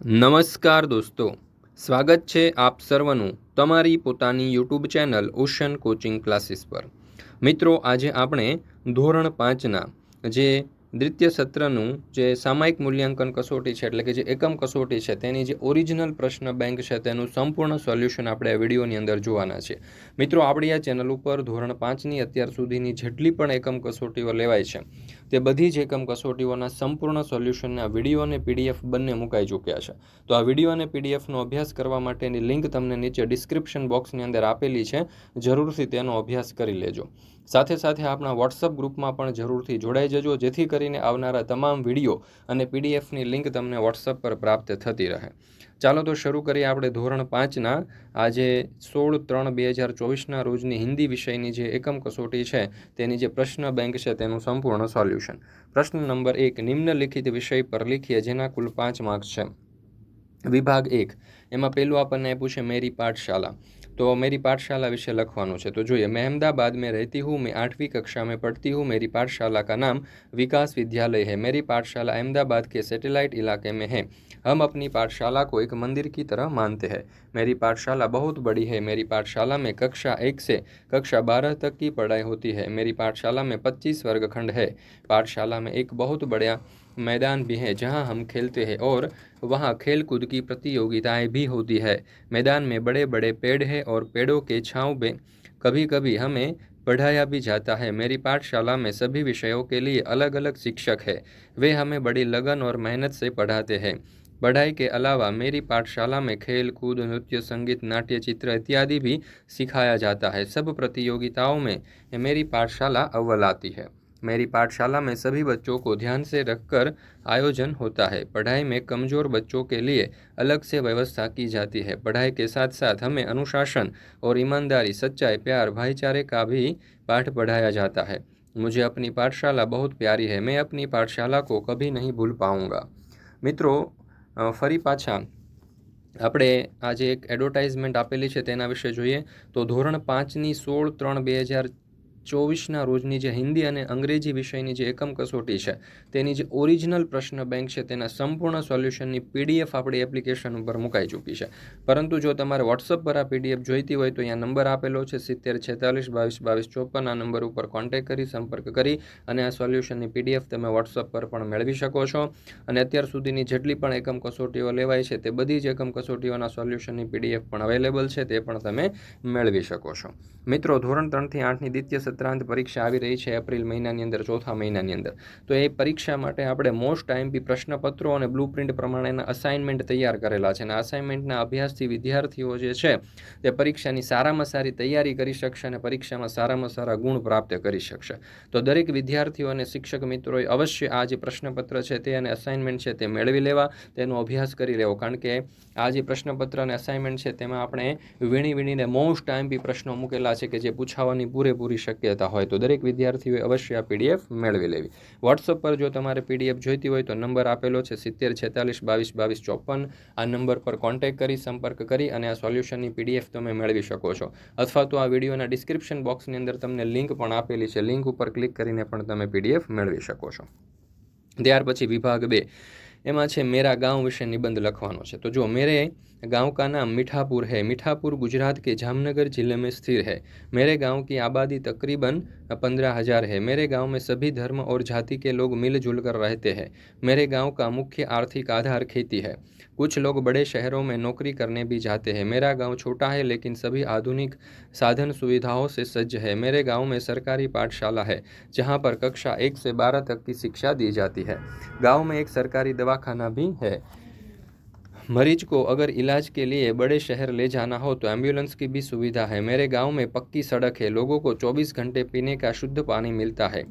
નમસ્કાર દોસ્તો. સ્વાગત છે આપ સર્વનું તમારી પોતાની YouTube channel Ocean coaching classes પર. મિત્રો, આજે આપણે ધોરણ પાંચના જે દ્વિતીય સત્રનું જે સામાયિક મૂલ્યાંકન કસોટી છે, એટલે કે જે એકમ કસોટી છે, તેની જે ઓરિજિનલ પ્રશ્ન બેંક છે, તેનું સંપૂર્ણ સોલ્યુશન આપણે આ વિડીયોની અંદર જોવાના છે. મિત્રો, આપણી આ ચેનલ ઉપર ધોરણ પાંચની અત્યાર સુધીની જેટલી પણ એકમ કસોટીઓ લેવાય છે તે બધી જ એકમ કસોટીઓના સંપૂર્ણ સોલ્યુશનના વીડિયો અને પીડીએફ બંને મુકાઈ ચૂક્યા છે. તો આ વીડિયો અને પીડીએફનો અભ્યાસ કરવા માટેની લિંક તમને નીચે ડિસ્ક્રિપ્શન બોક્સની અંદર આપેલી છે. જરૂરથી તેનો અભ્યાસ કરી લેજો. સાથે સાથે આપણા વોટ્સઅપ ગ્રુપમાં પણ જરૂરથી જોડાઈ જજો, જેથી કરીને આવનારા તમામ વીડિયો અને પીડીએફની લિંક તમને વોટ્સઅપ પર પ્રાપ્ત થતી રહે. ચાલો તો શરૂ કરીએ આપણે ધોરણ પાંચના. આજે સોળ ત્રણ બે હજાર ચોવીસના રોજની હિન્દી વિષયની જે એકમ કસોટી છે, તેની જે પ્રશ્ન બેંક છે, તેનું સંપૂર્ણ સોલ્યુશન. પ્રશ્ન નંબર એક, નિમ્નલિખિત વિષય પર લીખીએ જેના કુલ પાંચ માર્ક્સ છે. વિભાગ એક, એમાં પહેલું આપણને આપ્યું છે મેરી પાઠશાલા तो मेरी पाठशाला विषय લખવાનું છે તો જોઈએ मैं अहमदाबाद में रहती हूँ मैं आठवीं कक्षा में पढ़ती हूँ मेरी पाठशाला का नाम विकास विद्यालय है मेरी पाठशाला अहमदाबाद के सैटेलाइट इलाके में है हम अपनी पाठशाला को एक मंदिर की तरह मानते हैं मेरी पाठशाला बहुत बड़ी है मेरी पाठशाला में कक्षा एक से कक्षा बारह तक की पढ़ाई होती है मेरी पाठशाला में पच्चीस वर्गखंड है पाठशाला में एक बहुत बड़ा मैदान भी हैं जहाँ हम खेलते हैं और वहाँ खेल कूद की प्रतियोगिताएँ भी होती है। मैदान में बड़े बड़े पेड़ है और पेड़ों के छाँव में कभी कभी हमें पढ़ाया भी जाता है। मेरी पाठशाला में सभी विषयों के लिए अलग अलग शिक्षक है। वे हमें बड़ी लगन और मेहनत से पढ़ाते हैं। पढ़ाई के अलावा मेरी पाठशाला में खेल कूद नृत्य, संगीत, नाट्य, चित्र इत्यादि भी सिखाया जाता है। सब प्रतियोगिताओं में मेरी पाठशाला अव्वल आती है। मेरी पाठशाला में सभी बच्चों को ध्यान से रखकर आयोजन होता है पढ़ाई में कमज़ोर बच्चों के लिए अलग से व्यवस्था की जाती है पढ़ाई के साथ साथ हमें अनुशासन और ईमानदारी सच्चाई प्यार भाईचारे का भी पाठ पढ़ाया जाता है मुझे अपनी पाठशाला बहुत प्यारी है मैं अपनी पाठशाला को कभी नहीं भूल पाऊँगा મિત્રો ફરી પાછા આપણે આજે એક એડવર્ટાઇઝમેન્ટ આપેલી છે તેના વિશે જોઈએ તો ધોરણ પાંચની સોળ ત્રણ બે હજાર ચોવીસના રોજની જે હિન્દી અને અંગ્રેજી વિષયની જે એકમ કસોટી છે, તેની જે ઓરિજિનલ પ્રશ્ન બેંક છે, તેના સંપૂર્ણ સોલ્યુશનની પીડીએફ આપણી એપ્લિકેશન ઉપર મુકાઈ ચૂકી છે. પરંતુ જો તમારે વોટ્સઅપ પર આ પીડીએફ જોઈતી હોય તો અહીંયા નંબર આપેલો છે, સિત્તેર, છેતાલીસ, બાવીસ બાવીસ, ચોપન, આ નંબર ઉપર કોન્ટેક કરી, સંપર્ક કરી અને આ સોલ્યુશનની પીડીએફ તમે વોટ્સઅપ પર પણ મેળવી શકો છો. અને અત્યાર સુધીની જેટલી પણ એકમ કસોટીઓ લેવાય છે, તે બધી જ એકમ કસોટીઓના સોલ્યુશનની પીડીએફ પણ અવેલેબલ છે, તે પણ તમે મેળવી શકો છો. મિત્રો, ધોરણ ત્રણથી આઠની દ્વિતીય સત્રાંત પરીક્ષા આવી રહી છે એપ્રિલ મહિનાની અંદર, ચોથા મહિનાની અંદર. તો એ પરીક્ષા માટે આપણે મોસ્ટ બી પ્રશ્નપત્રો અને બ્લુ પ્રિન્ટ પ્રમાણેના અસાઇનમેન્ટ તૈયાર કરેલા છે. અને અસાઇનમેન્ટના અભ્યાસથી વિદ્યાર્થીઓ જે છે, તે પરીક્ષાની સારામાં સારી તૈયારી કરી શકશે અને પરીક્ષામાં સારામાં સારા ગુણ પ્રાપ્ત કરી શકશે. તો દરેક વિદ્યાર્થીઓ અને શિક્ષક મિત્રોએ અવશ્ય આ જે પ્રશ્નપત્ર છે તે અને અસાઇનમેન્ટ છે તે મેળવી લેવા, તેનો અભ્યાસ કરી લેવો. કારણ કે આ જે પ્રશ્નપત્ર અને અસાઇનમેન્ટ છે તેમાં આપણે વીણી વીણીને મોસ્ટ બી પ્રશ્નો મૂકેલા છે કે જે પૂછાવાની પૂરેપૂરી શક્ય શક્યતા હોય તો દરેક વિદ્યાર્થીઓએ અવશ્ય આ પીડીએફ મેળવી લેવી. વોટ્સઅપ પર જો તમારે પીડીએફ જોઈતી હોય તો નંબર આપેલો છે સિત્તેર, છેતાલીસ, બાવીસ બાવીસ, ચોપન. આ નંબર પર કોન્ટેક્ટ કરી, સંપર્ક કરી અને આ સોલ્યુશનની પીડીએફ તમે મેળવી શકો છો. અથવા તો આ વિડીયોના ડિસ્ક્રિપ્શન બોક્સની અંદર તમને લિંક પણ આપેલી છે. લિંક ઉપર ક્લિક કરીને પણ તમે પીડીએફ મેળવી શકો છો. ત્યાર પછી વિભાગ બે. એમાં છે, મેરા ગાંવ વિશે નિબંધ લખવાનો છે. તો જો મેરે गाँव का नाम मीठापुर है। मीठापुर गुजरात के जामनगर ज़िले में स्थिर है। मेरे गाँव की आबादी तकरीबन पंद्रह हज़ार है। मेरे गाँव में सभी धर्म और जाति के लोग मिलजुल कर रहते हैं। मेरे गाँव का मुख्य आर्थिक आधार खेती है। कुछ लोग बड़े शहरों में नौकरी करने भी जाते हैं। मेरा गाँव छोटा है, लेकिन सभी आधुनिक साधन सुविधाओं से सज्ज है। मेरे गाँव में सरकारी पाठशाला है, जहाँ पर कक्षा एक से बारह तक की शिक्षा दी जाती है। गाँव में एक सरकारी दवाखाना भी है। मरीज़ को अगर इलाज के लिए बड़े शहर ले जाना हो तो एंबुलेंस की भी सुविधा है। मेरे गाँव में पक्की सड़क है। लोगों को 24 घंटे पीने का शुद्ध पानी मिलता है।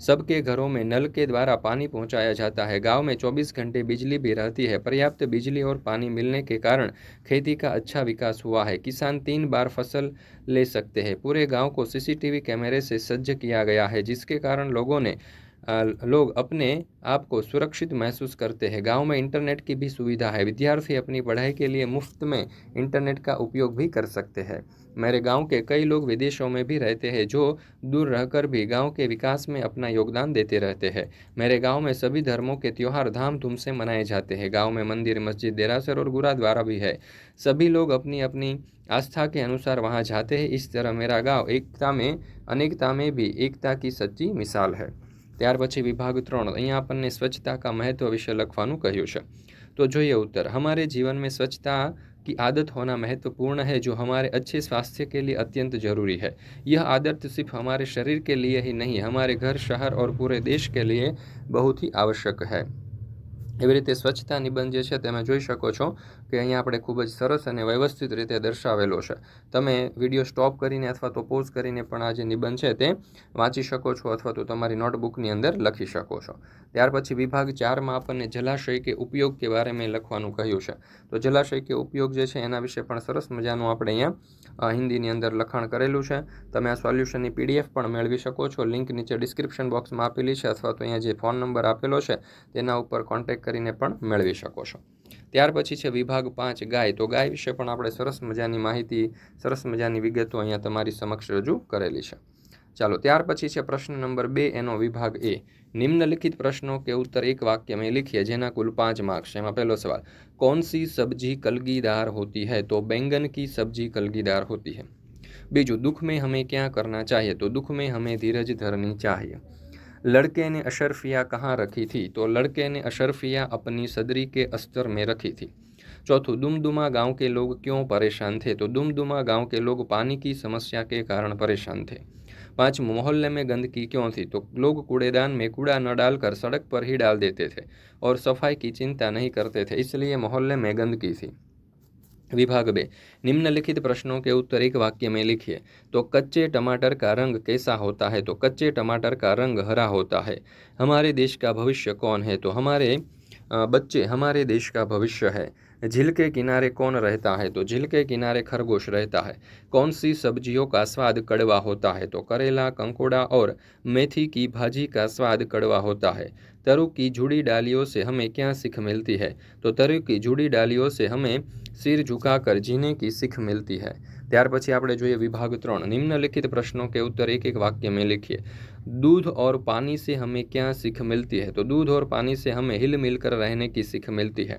सबके घरों में नल के द्वारा पानी पहुँचाया जाता है। गाँव में 24 घंटे बिजली भी रहती है। पर्याप्त बिजली और पानी मिलने के कारण खेती का अच्छा विकास हुआ है। किसान तीन बार फ़सल ले सकते हैं। पूरे गाँव को सीसीटीवी कैमरे से सज्ज किया गया है, जिसके कारण लोगों ने लोग अपने आप को सुरक्षित महसूस करते हैं। गाँव में इंटरनेट की भी सुविधा है। विद्यार्थी अपनी पढ़ाई के लिए मुफ़्त में इंटरनेट का उपयोग भी कर सकते हैं। मेरे गाँव के कई लोग विदेशों में भी रहते हैं, जो दूर रहकर भी गाँव के विकास में अपना योगदान देते रहते हैं। मेरे गाँव में सभी धर्मों के त्यौहार धामधूम से मनाए जाते हैं। गाँव में मंदिर, मस्जिद, देरासर और गुरुद्वारा भी है। सभी लोग अपनी अपनी आस्था के अनुसार वहाँ जाते हैं। इस तरह मेरा गाँव एकता में, अनेकता में भी एकता की सच्ची मिसाल है। ત્યાર પછી વિભાગ ત્રણ અહીંયા આપણને સ્વચ્છતા કા મહત્વ વિશે લખવાનું કહ્યું છે તો જોઈએ उत्तर हमारे जीवन में स्वच्छता की आदत होना महत्वपूर्ण है जो हमारे अच्छे स्वास्थ्य के लिए अत्यंत जरूरी है यह आदत सिर्फ हमारे शरीर के लिए ही नहीं हमारे घर शहर और पूरे देश के लिए बहुत ही आवश्यक है એવી રીતે સ્વચ્છતા નિબંધ જે છે તમે જોઈ શકો છો કે અહીંયા આપણે ખૂબ જ સરસ અને વ્યવસ્થિત રીતે દર્શાવેલો છે. તમે વીડિયો સ્ટોપ કરીને અથવા તો પોઝ કરીને પણ આ જે નિબંધ છે તે વાંચી શકો છો અથવા તો તમારી નોટબુકની અંદર લખી શકો છો. ત્યાર પછી વિભાગ ચારમાં આપણને જલાશય કે ઉપયોગ કે બારે મેં લખવાનું કહ્યું છે. તો જલાશય કે ઉપયોગ જે છે એના વિશે પણ સરસ મજાનું આપણે અહીંયા હિન્દીની અંદર લખાણ કરેલું છે. તમે આ સોલ્યુશનની પીડીએફ પણ મેળવી શકો છો. લિંક નીચે ડિસ્ક્રિપ્શન બોક્સમાં આપેલી છે અથવા તો અહીંયા જે ફોન નંબર આપેલો છે, તેના ઉપર કોન્ટેક્ટ કરીને પણ મેળવી શકો છો. ત્યાર પછી છે વિભાગ પાંચ ગાય. તો ગાય વિશે પણ આપણે સરસ મજાની માહિતી, સરસ મજાની વિગતો અહીંયા તમારી સમક્ષ રજૂ કરેલી છે. ચાલો, ત્યાર પછી છે પ્રશ્ન નંબર બે એનો વિભાગ એ. નિમ્નલિખિત પ્રશ્નો કે ઉત્તર એક વાક્ય વાક્યમાં લખીએ, જેના કુલ પાંચ માર્ક્સ એમાં પહેલો સવાલ કોણસી સબ્જી કલગીદાર હોતી હૈ? તો બેંગન કી સબ્જી કલગીદાર હોતી હૈ. બીજું, દુઃખ મેં હમેં ક્યાં કરના ચાહીએ? તો, દુઃખ મેં હમેં ધીરજ ધરની ચાહીએ. लड़के ने अशरफिया कहाँ रखी थी? तो लड़के ने अशरफिया अपनी सदरी के अस्तर में रखी थी। चौथों, दुमदुमा गाँव के लोग क्यों परेशान थे? तो दुमदुमा गाँव के लोग पानी की समस्या के कारण परेशान थे। पाँचवों मोहल्ले में गंदगी क्यों थी? तो लोग कूड़ेदान में कूड़ा न डालकर सड़क पर ही डाल देते थे और सफ़ाई की चिंता नहीं करते थे, इसलिए मोहल्ले में गंदगी थी। विभाग बे। निम्नलिखित प्रश्नों के उत्तर एक वाक्य में लिखिए। तो कच्चे टमाटर का रंग कैसा होता है? तो कच्चे टमाटर का रंग हरा होता है। हमारे देश का भविष्य कौन है? तो हमारे बच्चे, हमारे देश का भविष्य है। झील के किनारे कौन रहता है? तो झील के किनारे खरगोश रहता है। कौन सी सब्जियों का स्वाद कड़वा होता है? तो करेला, कंकोड़ा और मेथी की भाजी का स्वाद कड़वा होता है। तरु की जुड़ी डालियों से हमें क्या सीख मिलती है? तो तरु की जुड़ी डालियों से हमें सिर झुकाकर जीने की सीख मिलती है ત્યાર પછી આપણે જોઈએ વિભાગ ત્રણ નિમ્નલિખિત પ્રશ્નों के उत्तर एक एक वाक्य में लिखिए दूध और पानी से हमें क्या सीख मिलती है तो दूध और पानी से हमें हिल मिलकर रहने की सीख मिलती है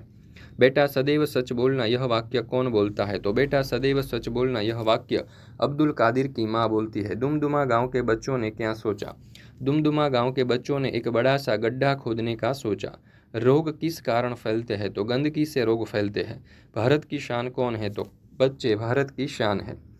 बेटा सदैव सच बोलना यह वाक्य कौन बोलता है तो बेटा सदैव सच बोलना यह वाक्य अब्दुल कादिर की माँ बोलती है दुमदुमा गांव के बच्चों ने क्या सोचा दुमदुमा गांव के बच्चों ने एक बड़ा सा गड्ढा खोदने का सोचा रोग किस कारण फैलते हैं? तो गंदगी से रोग फैलते हैं। भारत की शान कौन है? तो बच्चे, भारत की शान है।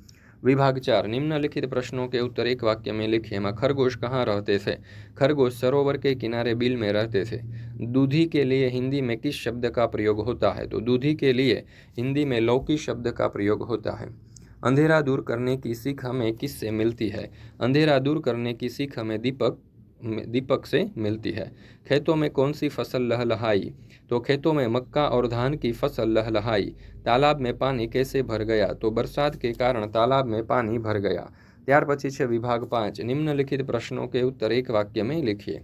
विभाग चार, निम्नलिखित प्रश्नों के उत्तर एक वाक्य में लिखे में खरगोश कहाँ रहते थे? खरगोश सरोवर के किनारे बिल में रहते थे। दूधी के लिए हिंदी में किस शब्द का प्रयोग होता है? तो दूधी के लिए हिंदी में लौकी शब्द का प्रयोग होता है। अंधेरा दूर करने की सीख हमें किससे मिलती है? अंधेरा दूर करने की सीख हमें दीपक दीपक से मिलती है खेतों में कौन सी फसल लहलहाई तो खेतों में मक्का और धान की फसल लहलहाई तालाब में पानी कैसे भर गया तो बरसात के कारण तालाब में पानी भर गया ત્યાર પછી છે विभाग पाँच निम्नलिखित प्रश्नों के उत्तर एक वाक्य में लिखिए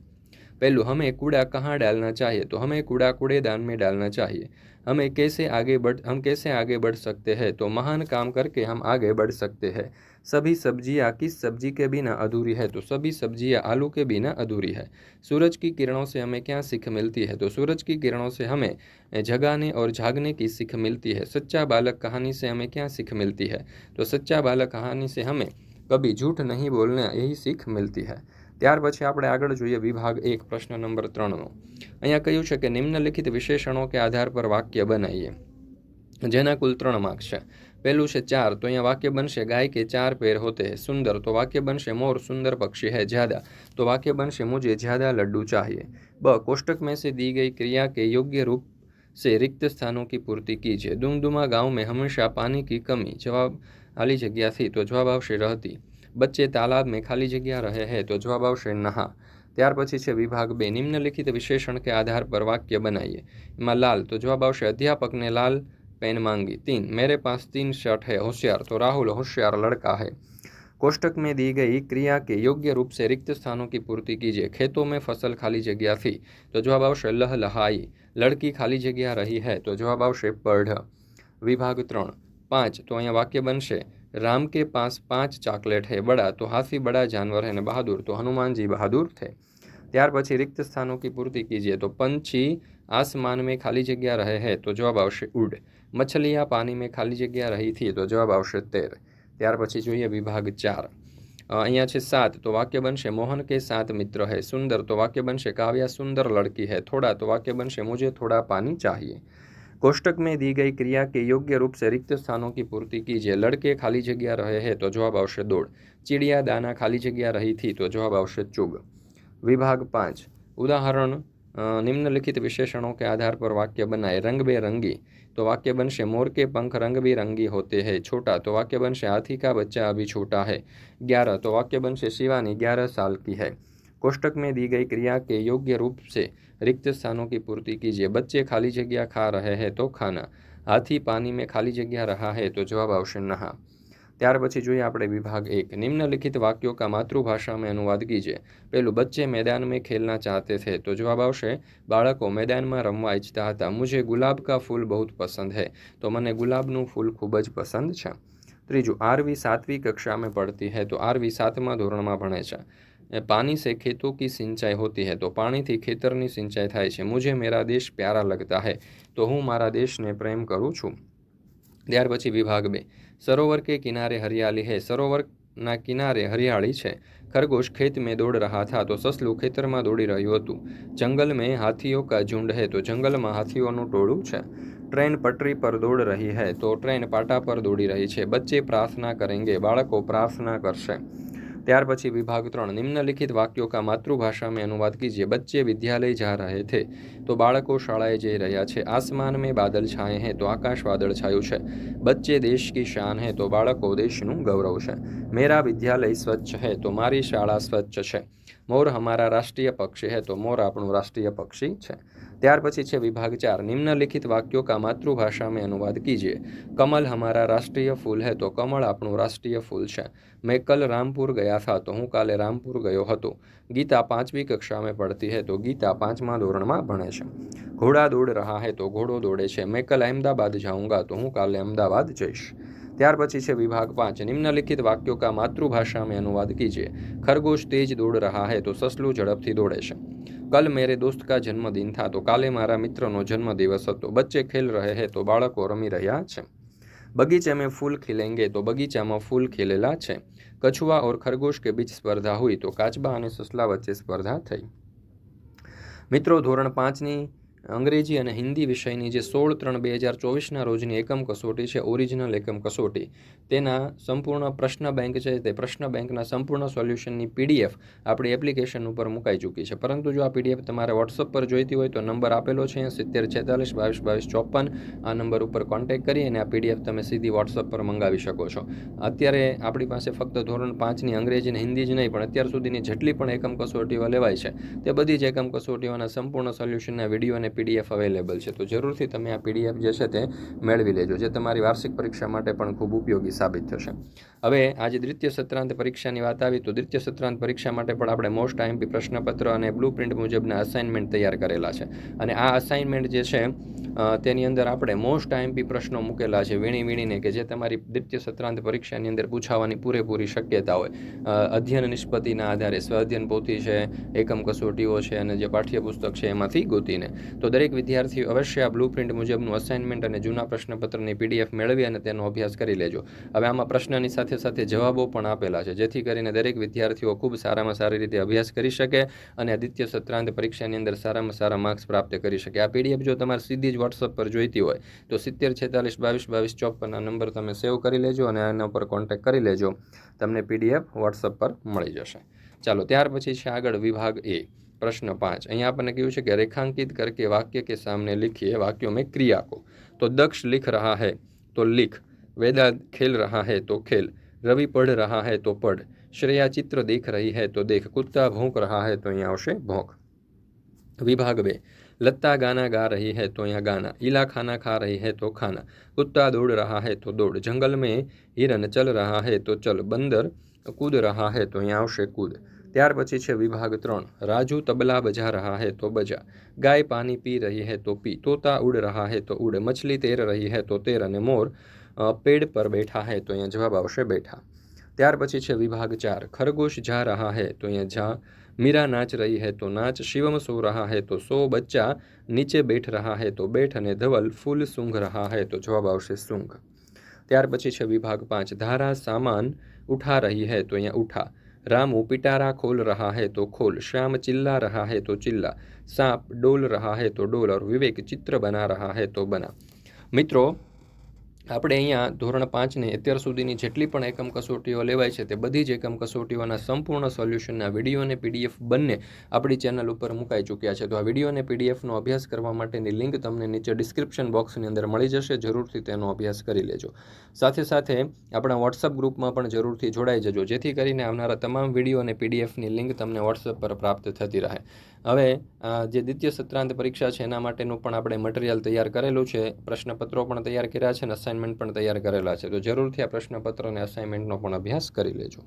पहलू, हमें कूड़ा कहाँ डालना चाहिए? तो हमें कूड़ा कूड़ेदान में डालना चाहिए। हमें कैसे आगे बढ़, हम कैसे आगे बढ़ सकते हैं? तो महान काम करके हम आगे बढ़ सकते हैं। सभी सब्ज़ियाँ किस सब्ज़ी के बिना अधूरी है? तो सभी सब्ज़ियाँ आलू के बिना अधूरी है। सूरज की किरणों से हमें क्या सीख मिलती है? तो सूरज की किरणों से हमें जगाने और जागने की सीख मिलती है। सच्चा बालक कहानी से हमें क्या सीख मिलती है? तो सच्चा बालक कहानी से हमें कभी झूठ नहीं बोलना, यही सीख मिलती है। ત્યાર પછી આપણે આગળ જોઈએ વિભાગ એક, પ્રશ્ન નંબર ત્રણનો. અહીંયા કહ્યું છે કે નિમ્નલિખિત વિશેષણો કે આધાર પર વાક્ય બનાવીએ. જેના કુલ ત્રણ માર્ક છે. પહેલું છે ચાર, તો અહીંયા વાક્ય બનશે ગાય કે ચાર પેર હોતે સુંદર. તો વાક્ય બનશે મોર, સુંદર પક્ષી હે, જ્યાદા. તો વાક્ય બનશે મુજે જ્યાદા લડ્ડુ ચાહીએ. બ, કોષ્ટક મેં સે દી ગઈ ક્રિયા કે યોગ્ય રૂપ સે રિક્ત સ્થાનો કી પૂર્તિ કી છે गांव में મેં હંમેશા की કી કમી. જવાબ जगह જગ્યાથી તો જવાબ आवश्य રહતી. बच्चे तालाब में खाली जगह रहे हैं तो जवाब आवश्य नहा ત્યાર પછી છે વિભાગ બે નિમ્નલિખિત વિશેષણ કે આધાર પર વાક્ય બનાવીએ એમાં લાલ તો જવાબ આવશે અધ્યાપકને લાલ पेन मांगी तीन मेरे पास तीन शर्ट है होशियार तो राहुल होशियार लड़का है कोष्टक में दी गई क्रिया के योग्य रूप से रिक्त स्थानों की पूर्ति कीजिए खेतों में फसल खाली जगह थी तो जवाब आवश्य लह लहाई लड़की खाली जगह रही है तो जवाब आवश्य पढ़ विभाग त्रण पाँच तो अँ वाक्य बनशे राम के पास पांच चॉकलेट है बड़ा तो हाथी बड़ा जानवर है ने बहादुर तो हनुमान जी बहादुर थे ત્યાર પછી રિક્ત સ્થાનો કી પૂર્તિ કીજીએ તો પંછી આસમાન में ખાલી જગ્યા રહે હૈ તો જવાબ આવશે ઉડ મછલિયા પાણી में ખાલી જગ્યા રહી थी તો જવાબ આવશે તેર ત્યાર પછી જોઈએ વિભાગ ચાર અહીંયા છે સાત તો વાક્ય બનશે મોહન કે સાત મિત્ર હૈ સુંદર તો વાક્ય બનશે કાવ્યા સુંદર લડકી है થોડા તો વાક્ય बनशे मुझे थोड़ा पानी चाहिए कोष्टक में दी गई क्रिया के योग्य रूप से रिक्त स्थानों की पूर्ति कीजिए। लड़के खाली जगह रहे हैं तो जवाब आवश्यक दौड़। चिड़िया दाना खाली जगह रही थी तो जवाब आवश्यक चुग। विभाग पाँच। उदाहरण निम्नलिखित विशेषणों के आधार पर वाक्य बनाए। रंग बेरंगी। तो वाक्य बन से मोर के पंख रंग बिरंगी होते हैं, छोटा। तो वाक्य बन से हाथी का बच्चा अभी छोटा है, ग्यारह। तो वाक्य बन से शिवानी, ग्यारह साल की है। કોષ્ટક મેં દી ગઈ ક્રિયા કે યોગ્ય रूप से रिक्त स्थानों की पूर्ति कीजिए बच्चे खाली जगह खा रहे हैं तो खाना હાથી પાની મેં ખાલી જગ્યા રહા હે તો જવાબ આવશે નહા. ત્યાર પછી જોઈએ આપણે વિભાગ એક. નિમ્નલિખિત વાક્યો કા માતૃભાષામાં અનુવાદ કીજે. પહેલું બચ્ચે મેદાન મેં ખેલના ચાહતે થે તો જવાબ આવશે, બાળકો મેદાનમાં રમવા ઈચ્છતા હતા. મુજે ગુલાબ કા ફૂલ બહુ પસંદ હે. તો મને ગુલાબનું ફૂલ ખૂબ જ પસંદ છે. ત્રીજું, આરવી સાતવી કક્ષામાં પડતી હે તો આરવી સાતમા ધોરણમાં ભણે છે. પાણી સે ખેતો કી સિંચાઈ હોતી है તો પાણીથી ખેતરની સિંચાઈ થાય છે. મુજે મેરા દેશ પ્યારા લગતા હૈ. તો હું મારા દેશને પ્રેમ કરું છું. ત્યાર પછી વિભાગ બે. સરોવર કે કિનારે હરિયાળી હૈ. સરોવર ના કિનારે હરિયાળી છે. ખરગોશ ખેત મેં દોડ રહા થા. તો સસલું ખેતરમાં દોડી રહ્યું હતું. જંગલ મેં હાથીઓ કા ઝુંડ હૈ. તો જંગલમાં હાથીઓનું ટોળું છે. ટ્રેન પટરી પર દોડ રહી હૈ. તો ટ્રેન પાટા પર દોડી રહી છે. બચ્ચે પ્રાર્થના કરેંગે. બાળકો પ્રાર્થના કરશે. ત્યાર પછી વિભાગ ત્રણ નિમ્નલિખિત વાક્યો કા માતૃભાષા મેં અનુવાદ કીજીએ બચ્ચે વિદ્યાલય જા રહે થે. તો બાળકો શાળાએ જઈ રહ્યા છે. આસમાન મેં બાદલ છાંએ હે તો આકાશ વાદળ છાયું છે. બચ્ચે દેશ કી શાન હે તો બાળકો દેશનું ગૌરવ છે. મેરા વિદ્યાલય સ્વચ્છ હે તો મારી શાળા સ્વચ્છ છે. મોર હમારા રાષ્ટ્રીય પક્ષી હે તો મોર આપણું રાષ્ટ્રીય પક્ષી છે. ત્યાર પછી છે વિભાગ ચાર. નિમ્નલિખિત વાક્યો કા માતૃભાષા મેં અનુવાદ કીજીએ કમલ હમારા રાષ્ટ્રીય ફૂલ હે તો કમળ આપણું રાષ્ટ્રીય ફૂલ છે. મેં કલ રામપુર ગયા હતા તો હું કાલે રામપુર ગયો હતો. ગીતા પાંચમી કક્ષામાં પડતી હે તો ગીતા પાંચમા ધોરણમાં ભણે છે. ઘોડા દોડ રહ્યા હે તો ઘોડો દોડે છે. મેં કલ અહેમદાબાદ જાઉંગા તો હું કાલે અમદાવાદ જઈશ. ત્યાર પછી છે વિભાગ પાંચ. નિમ્નલિખિત વાક્યો કા માતૃભાષામાં અનુવાદ કીજીએ ખરગોશ તેજ દોડ રહા હે તો સસલું ઝડપથી દોડે છે. કલ મેરે દોસ્ત કા જન્મદિન થા, તો કાલે મારા મિત્રનો જન્મદિવસ હતો. બચ્ચે ખેલ રહે હે, તો બાળકો રમી રહ્યા છે. બગીચે મેં ફૂલ ખીલેંગે, તો બગીચામાં ફૂલ ખીલેલા છે. કછુઆ ઓર ખરગોશ કે બીજ સ્પર્ધા હોય તો કાચબા અને સસલા વચ્ચે સ્પર્ધા થઈ. મિત્રો, ધોરણ પાંચની અંગ્રેજી અને હિન્દી વિષયની જે સોળ ત્રણ બે હજાર ચોવીસના રોજની એકમ કસોટી છે, ઓરિજિનલ એકમ કસોટી, તેના સંપૂર્ણ પ્રશ્ન બેંક છે, તે પ્રશ્ન બેંકના સંપૂર્ણ સોલ્યુશનની પીડીએફ આપણી એપ્લિકેશન ઉપર મુકાઈ ચૂકી છે. પરંતુ જો આ પીડીએફ તમારે વોટ્સઅપ પર જોઈતી હોય તો નંબર આપેલો છે, સિત્તેર છેતાલીસ, બાવીસ બાવીસ, ચોપન. આ નંબર ઉપર કોન્ટેક્ટ કરી અને આ પીડીએફ તમે સીધી વોટ્સઅપ પર મંગાવી શકો છો. અત્યારે આપણી પાસે ફક્ત ધોરણ પાંચની અંગ્રેજી અને હિન્દી જ નહીં, પણ અત્યાર સુધીની જેટલી પણ એકમ કસોટીઓ લેવાય છે, તે બધી જ એકમ કસોટીઓના સંપૂર્ણ સોલ્યુશનના વીડિયો અને પીડીએફ અવેલેબલ છે. તો જરૂરથી તમે આ પીડીએફ જે છે તે મેળવી લેજો, જે તમારી વાર્ષિક પરીક્ષા માટે પણ ખૂબ ઉપયોગી સાબિત થશે. હવે આજે દ્વિતીય સત્રાંત પરીક્ષાની વાત આવી, તો દ્વિતીય સત્રાંત પરીક્ષા માટે પણ આપણે મોસ્ટ આઈએમપી પ્રશ્નપત્ર અને બ્લુ પ્રિન્ટ મુજબના અસાઇનમેન્ટ તૈયાર કરેલા છે. અને આ અસાઇનમેન્ટ જે છે તેની અંદર આપણે મોસ્ટ આઈએમપી પ્રશ્નો મૂકેલા છે, વીણી વીણીને કે જે તમારી દ્વિતીય સત્રાંત પરીક્ષાની અંદર પૂછાવાની પૂરેપૂરી શક્યતા હોય. અધ્યયન નિષ્પતિના આધારે સ્વ અધ્યયન પોથી છે, એકમ કસોટીઓ છે અને જે પાઠ્યપુસ્તક છે એમાંથી ગોતીને. તો દરેક વિદ્યાર્થીઓ અવશ્ય આ બ્લુ પ્રિન્ટ મુજબનું અસાઇનમેન્ટ અને જૂના પ્રશ્નપત્રની પીડીએફ મેળવી અને તેનો અભ્યાસ કરી લેજો. હવે આમાં પ્રશ્નની સાથે સાથે જવાબો પણ આપેલા છે, જેથી કરીને દરેક વિદ્યાર્થીઓ ખૂબ સારામાં સારી રીતે અભ્યાસ કરી શકે અને આદિત્ય સત્રાંત પરીક્ષાની અંદર સારામાં સારા માર્ક્સ પ્રાપ્ત કરી શકે. આ પીડીએફ જો તમારે સીધી જ વોટ્સઅપ પર જોઈતી હોય, તો સિત્તેર છેતાલીસ બાવીસ બાવીસ ચોપનના નંબર તમે સેવ કરી લેજો અને આના પર કોન્ટેક્ટ કરી લેજો. તમને પીડીએફ વોટ્સઅપ પર મળી જશે. ચાલો, ત્યાર પછી છે આગળ વિભાગ એ. प्रश्न पाँच अँ अपन कहूँ कि रेखांकित करके वाक्य के सामने लिखिए वाक्यों में क्रिया को तो दक्ष लिख रहा है तो लिख वेदा खेल रहा है तो खेल रवि पढ़ रहा है तो पढ़ श्रेया चित्र देख रही है तो देख कुत्ता भोंक रहा है तो यहाँ आवश्य भोंक विभाग बे लत्ता गाना गा रही है तो यहाँ गाना इला खाना खा रही है तो खाना कुत्ता दौड़ रहा है तो दौड़ जंगल में हिरन चल रहा है तो चल बंदर કૂદ રહા હે તો અહીંયા આવશે કૂદ ત્યાર પછી છે વિભાગ ત્રણ રાજુ તબલા બજા રહા હે તો બજા ગાય પાણી પી રહી હે તો પી તોતા ઉડ રહા હે તો ઉડ મછલી તેર રહી હે તો તેર અને મોર પેડ પર બેઠા હે તો અહીંયા જવાબ આવશે બેઠા ત્યાર પછી છે વિભાગ ચાર ખરગોશ જા રહા હે તો અહીંયા જા મીરા નાચ રહી હે તો નાચ શિવમ સો રહા હે તો સો બચ્ચા નીચે બેઠ રહા હે તો બેઠ અને ધવલ ફૂલ સૂંઘ રહા હે તો જવાબ આવશે સૂંઘ ત્યાર પછી છે વિભાગ પાંચ ધારા સામાન ઉઠા રહી હે તો અહીંયા ઉઠા रामू पिटारा खोल रहा है तो खोल श्याम चिल्ला रहा है तो चिल्ला सांप डोल रहा है तो डोल और विवेक चित्र बना रहा है तो बना મિત્રો આપણે અહીંયા ધોરણ પાંચની અત્યાર સુધીની જેટલી પણ એકમ કસોટીઓ લેવાય છે તે બધી જ એકમ કસોટીઓના સંપૂર્ણ સોલ્યુશનના વીડિયો અને પીડીએફ બંને આપણી ચેનલ ઉપર મુકાઈ ચૂક્યા છે. તો આ વીડિયો અને પીડીએફનો અભ્યાસ કરવા માટેની લિંક તમને નીચે ડિસ્ક્રિપ્શન બોક્સની અંદર મળી જશે. જરૂરથી તેનો અભ્યાસ કરી લેજો. સાથે સાથે આપણા વોટ્સઅપ ગ્રુપમાં પણ જરૂરથી જોડાઈ જજો. જેથી કરીને આવનારા તમામ વીડિયો અને પીડીએફની લિંક તમને વોટ્સઅપ પર પ્રાપ્ત થતી રહે. હવે જે દ્વિતીય સત્રાંત પરીક્ષા છે એના માટેનું પણ આપણે મટીરિયલ તૈયાર કરેલું છે. પ્રશ્નપત્રો પણ તૈયાર કર્યા છે અને અસાઇનમેન્ટ પણ તૈયાર કરેલા છે. તો જરૂરથી આ પ્રશ્નપત્ર અને અસાઇનમેન્ટનો પણ અભ્યાસ કરી લેજો.